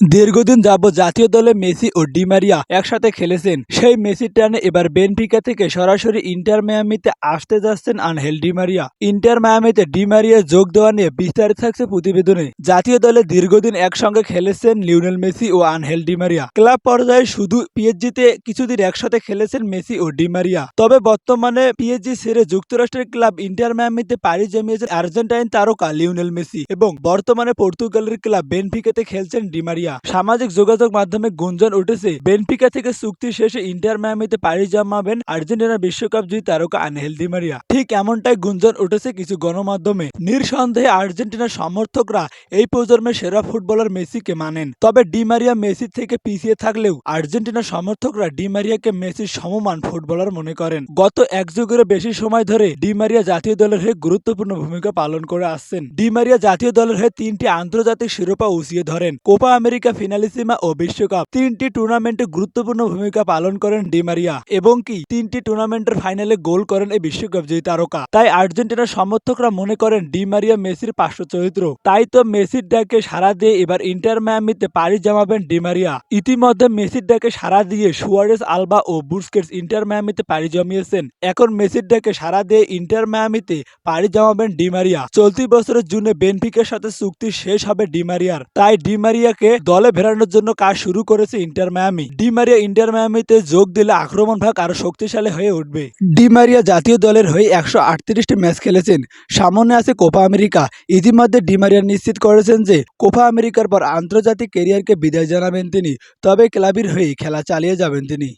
দীর্ঘদিন যাব জাতীয় দলে মেসি ও ডিমারিয়া একসাথে খেলেছেন। সেই মেসির টানে এবার বেনফিকা থেকে সরাসরি ইন্টার মায়ামিতে আসতে যাচ্ছেন আনহেল ডিমারিয়া ইন্টার মায়ামিতে ডিমারিয়া যোগ দেওয়া নিয়ে বিস্তারিত থাকছে প্রতিবেদনে। জাতীয় দলে দীর্ঘদিন একসঙ্গে খেলেছেন লিওনেল মেসি ও আনহেল ডিমারিয়া ক্লাব পর্যায়ে শুধু পিএসজিতে কিছুদিন একসাথে খেলেছেন মেসি ও ডিমারিয়া তবে বর্তমানে পিএসজি ছেড়ে যুক্তরাষ্ট্রের ক্লাব ইন্টার মায়ামিতে পাড়ি জমিয়েছেন আর্জেন্টাইন তারকা লিওনেল মেসি এবং বর্তমানে পর্তুগালের ক্লাব বেনফিকাতে খেলছেন ডিমারিয়া সামাজিক যোগাযোগ মাধ্যমে গুঞ্জন উঠেছে। বেনফিকা থেকে চুক্তি শেষে ইন্টার মায়ামিতে পাড়ি জমাবেন আর্জেন্টিনা বিশ্বকাপ জয়ী তারকা আনহেল ডিমারিয়া ঠিক এমনটাই গুঞ্জন উঠেছে কিছু গণমাধ্যমে। নিঃসন্দেহে আর্জেন্টিনার সমর্থকরা এই প্রজন্মের সেরা ফুটবলার মেসিকে মানেন। তবে ডিমারিয়া মেসি থেকে পিছিয়ে থাকলেও আর্জেন্টিনার সমর্থকরা ডিমারিয়াকে মেসির সমমান ফুটবলার মনে করেন। গত এক যুগেরও বেশি সময় ধরে ডিমারিয়া জাতীয় দলের হয়ে গুরুত্বপূর্ণ ভূমিকা পালন করে আসছেন। ডিমারিয়া জাতীয় দলের হয়ে তিনটি আন্তর্জাতিক শিরোপা উছিয়ে ধরেন। কোপা আমেরিকা ফিনালিসিমা ও বিশ্বকাপ। তিনটি টুর্নামেন্টে গুরুত্বপূর্ণ ভূমিকা পালন করেন ডিমারিয়া এবং কি, তিনটি টুর্নামেন্টের ফাইনালে গোল করেন এই বিশ্বকাপ জয়ী তারকা। তাই আর্জেন্টিনার সমর্থকরা মনে করেন ডিমারিয়া মেসির পার্শ্ব চরিত্র। তাই তো মেসির ডাকে সারা দিয়ে এবার ইন্টার মায়ামিতে পাড়ি জমাবেন ডিমারিয়া ইতিমধ্যে মেসির ডাকে সারা দিয়ে সুয়ারেস আলবা ও বুস্কেটস ইন্টার মায়ামিতে পাড়ি জমিয়েছেন। এখন মেসির ডাকে সারা দিয়ে ইন্টার মায়ামিতে পাড়ি জমাবেন ডিমারিয়া চলতি বছরের জুনে বেনফিকের সাথে চুক্তি শেষ হবে ডিমারিয়ার তাই ডিমারিয়াকে দলে ফেরানোর জন্য কাজ শুরু করেছে Inter Miami. Di Maria Inter মায়ামিতে যোগ দিলে আক্রমণ ভাগ আরও শক্তিশালী হয়ে উঠবে। ডি মারিয়া জাতীয় দলের হয়ে একশো আটত্রিশটি ম্যাচ খেলেছেন। সামনে আছে কোপা আমেরিকা। ইতিমধ্যে ডি মারিয়া নিশ্চিত করেছেন যে কোপা আমেরিকার পর আন্তর্জাতিক কেরিয়ারকে বিদায় জানাবেন তিনি। তবে ক্লাবের হয়ে খেলা চালিয়ে যাবেন তিনি।